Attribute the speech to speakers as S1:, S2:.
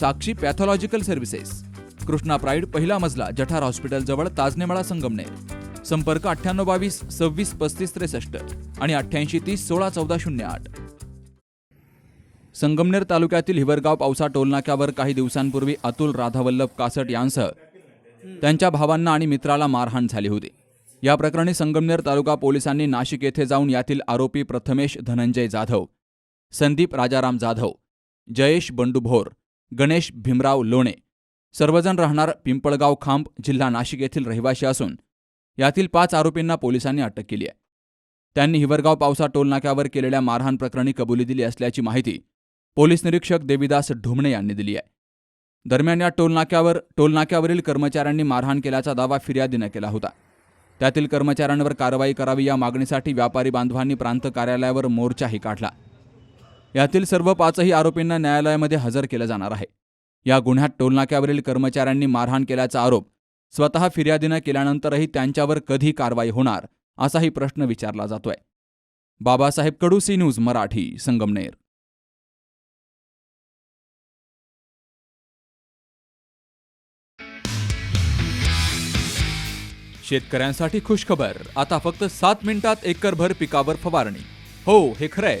S1: Sakshi pathological services. Krishna pride पहिला मजला जठार हॉस्पिटलजवळ ताजनेमाळा संगमनेर. संपर्क अठ्ठ्याण्णव बावीस सव्वीस पस्तीस त्रेसष्ट आणि अठ्ठ्याऐंशी तीस सोळा चौदा शून्य आठ. संगमनेर तालुक्यातील हिवरगाव पावसा टोलनाक्यावर काही दिवसांपूर्वी अतुल राधावल्लभ कासट यांसह त्यांच्या भावांना आणि मित्राला मारहाण झाली होती. या प्रकरणी संगमनेर तालुका पोलिसांनी नाशिक येथे जाऊन यातील आरोपी प्रथमेश धनंजय जाधव संदीप राजाराम जाधव जयेश बंडू भोर गणेश भीमराव लोणे. सर्वजण राहणार पिंपळगाव खांब जिल्हा नाशिक येथील रहिवाशी असून यातील पाच आरोपींना पोलिसांनी अटक केली आहे. त्यांनी हिवरगाव पावसा टोलनाक्यावर केलेल्या मारहाण प्रकरणी कबुली दिली असल्याची माहिती पोलीस निरीक्षक देविदास ढुमणे यांनी दिली आहे. दरम्यान या टोलनाक्यावर टोलनाक्यावरील कर्मचाऱ्यांनी मारहाण केल्याचा दावा फिर्यादीनं केला होता. त्यातील कर्मचाऱ्यांवर कारवाई करावी या मागणीसाठी व्यापारी बांधवांनी प्रांत कार्यालयावर मोर्चाही काढला. यातील सर्व पाचही आरोपींना न्यायालयामध्ये हजर केलं जाणार आहे. या गुन्ह्यात टोलनाक्यावरील कर्मचाऱ्यांनी मारहाण केल्याचा आरोप स्वतः फिर्यादीनं केल्यानंतरही त्यांच्यावर कधी कारवाई होणार असाही प्रश्न विचारला जातोय. Babasaheb Kadu C news Marathi Sangamner. शेतकऱ्यांसाठी खुशखबर आता फक्त सात मिनिटात एकरभर पिकावर फवारणी. हो हे खरंय.